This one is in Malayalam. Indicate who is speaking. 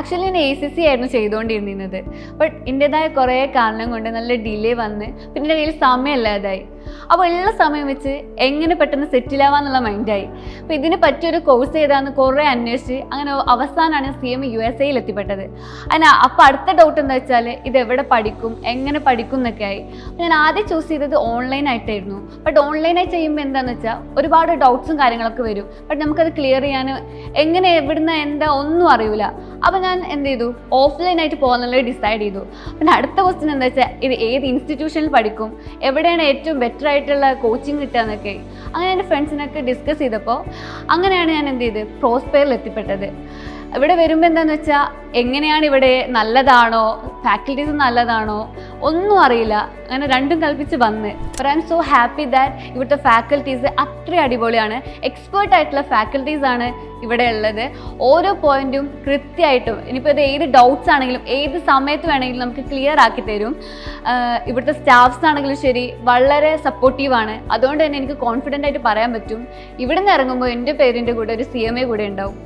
Speaker 1: ആക്ച്വലി ഞാൻ എ സി സി ആയിരുന്നു ചെയ്തുകൊണ്ടിരുന്നത്. ബട്ട് എന്റെതായ കുറേ കാരണം കൊണ്ട് നല്ല ഡിലേ വന്ന്. പിന്നെ എന്റെ കയ്യിൽ സമയമില്ലാതായി. അപ്പോൾ ഉള്ള സമയം വെച്ച് എങ്ങനെ പെട്ടെന്ന് സെറ്റിൽ ആവാന്നുള്ള മൈൻഡായി അപ്പോൾ ഇതിന് പറ്റിയൊരു കോഴ്സ് ചെയ്താന്ന് കുറേ അന്വേഷിച്ച് അങ്ങനെ അവസാനമാണ് സി എം യു എസ് എയിൽ എത്തിപ്പെട്ടത്. അതിന് അപ്പോൾ അടുത്ത ഡൗട്ട് എന്താ വെച്ചാൽ ഇത് എവിടെ പഠിക്കും എങ്ങനെ പഠിക്കും എന്നൊക്കെ ആയി. ഞാൻ ആദ്യം ചൂസ് ചെയ്തത് ഓൺലൈനായിട്ടായിരുന്നു ബട്ട് ഓൺലൈനായി ചെയ്യുമ്പോൾ എന്താണെന്ന് വെച്ചാൽ ഒരുപാട് ഡൗട്ട്സും കാര്യങ്ങളൊക്കെ വരും. ബട്ട് നമുക്കത് ക്ലിയർ ചെയ്യാൻ എങ്ങനെ എവിടുന്ന് എന്താ ഒന്നും അറിയില്ല. അപ്പോൾ ഞാൻ എന്ത് ചെയ്തു? ഓഫ്ലൈനായിട്ട് പോകാന്നുള്ളത് ഡിസൈഡ് ചെയ്തു. പിന്നെ അടുത്ത ക്വസ്റ്റ്യൻ എന്താ വെച്ചാൽ ഇത് ഏത് ഇൻസ്റ്റിറ്റ്യൂഷനിൽ പഠിക്കും? എവിടെയാണ് ഏറ്റവും ബെറ്റർ ആയിട്ടുള്ള കോച്ചിങ് കിട്ടുക എന്നൊക്കെ അങ്ങനെ എന്റെ ഫ്രണ്ട്സിനൊക്കെ ഡിസ്കസ് ചെയ്തപ്പോൾ അങ്ങനെയാണ് ഞാൻ എന്ത് ചെയ്ത്? പ്രോസ്പെയറിൽ എത്തിപ്പെട്ടത്. ഇവിടെ വരുമ്പോൾ എന്താണെന്ന് വെച്ചാൽ എങ്ങനെയാണ് ഇവിടെ നല്ലതാണോ? ഫാക്കൽറ്റീസ് നല്ലതാണോ? ഒന്നും അറിയില്ല. അങ്ങനെ രണ്ടും കൽപ്പിച്ച് വന്ന്. But I am so happy that ഇവിടുത്തെ ഫാക്കൽറ്റീസ് അത്ര അടിപൊളിയാണ്. എക്സ്പേർട്ട് ആയിട്ടുള്ള ഫാക്കൽറ്റീസ് ആണ് ഇവിടെ ഉള്ളത്. ഓരോ പോയിന്റും കൃത്യമായിട്ടും ഇനിയിപ്പോൾ ഇത് ഏത് ഡൗട്ട്സ് ആണെങ്കിലും ഏത് സമയത്ത് വേണമെങ്കിലും നമുക്ക് ക്ലിയർ ആക്കി തരും. ഇവിടുത്തെ സ്റ്റാഫ്സ് ആണെങ്കിലും ശരി വളരെ സപ്പോർട്ടീവാണ് അതുകൊണ്ട് തന്നെ എനിക്ക് കോൺഫിഡന്റ് ആയിട്ട് പറയാൻ പറ്റും. ഇവിടെ നിന്ന് ഇറങ്ങുമ്പോൾ എന്റെ പേരിന്റെ കൂടെ ഒരു സി എം എ കൂടെ ഉണ്ടാവും.